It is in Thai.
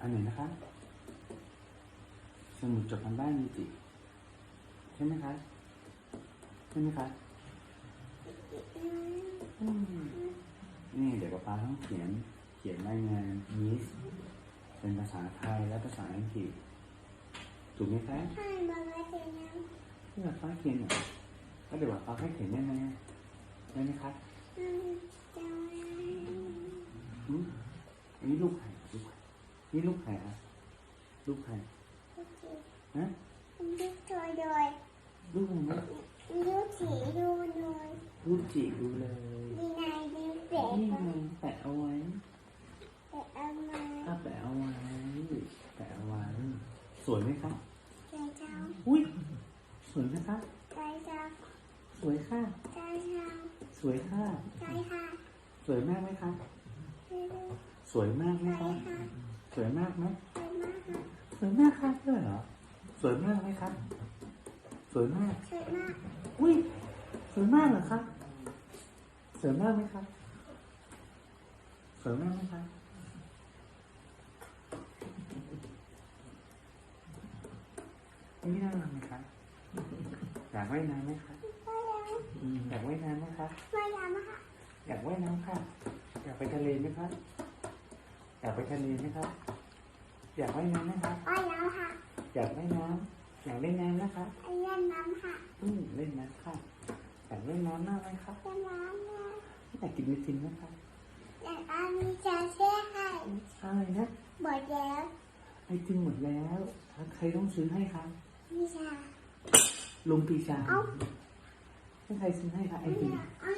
อันไหนนะคะ สมุดจดคำบ้านมีจิใช่ไหมคะ ใช่ไหมคะอืมนี่เดี๋ยวป๊าป๊าต้องเขียน เขียนรายงานมิสเป็นภาษาไทยและภาษาอังกฤษ ถูกไหมคะให้มาไว้ที่นั่นที่ป๊าป๊าเขียนเหรอแล้วเดี๋ยวป๊าป๊าให้เขียนได้ไหมได้ไหมคะอืมจะไว้อืมอันนี้ลูกใคร ลูกใครนี่ลูกใครครับลูกใครดูสิฮะดูตัวโดยลูกอะไรนะดูสีดูโดยลูกจิดูเลยดีนายดีเป็ดนี่ไงแปะเอาไว้แต่เอามาถ้าแปะเอาไว้แปะเอาไว้สวยไหมครับใจเจ้าอุ้ยสวยไหมครับใจเจ้าสวยค่ะใจเจ้าสวยค่ะใจค่ะ สวยมากไหมครับใจเจ้าสวยมากไหมใจครับค่ะ สวยมากไหมใจมากค่ะสวยมากครับด้วยเหรอสวยมากไหมครับ สวยมาก สวยมาก อุ้ยสวยมากเหรอครับ สวยมากไหมครับ สวยมากไหมครับ นี่น่ารักไหมครับ อยากว่ายน้ำไหมครับไม่ยังอืมอยากว่ายน้ำไหมครับไม่ยังค่ะอยากว่ายน้ำค่ะ อยากไปทะเลไหมครับ อยากไปทะเลไหมครับ อยากว่ายน้ำไหมครับไม่ยังค่ะอยากว่ายน้ำอยากเล่นน้ำนะคะไอ้เล่นน้ำค่ะอืมเล่นน้ำค่ะอยากเล่นน้ำมากไหมครับเล่นน้ำนะอยากกินไอติมนะครับอยากเอามีชาเช่ให้อะไรนะหมดแล้วไอติมหมดแล้วใครต้องซื้อให้ครับมีชาลุงปีชาเอ้า ให้ใครซื้อให้คะไอไม่ติมอยากเอา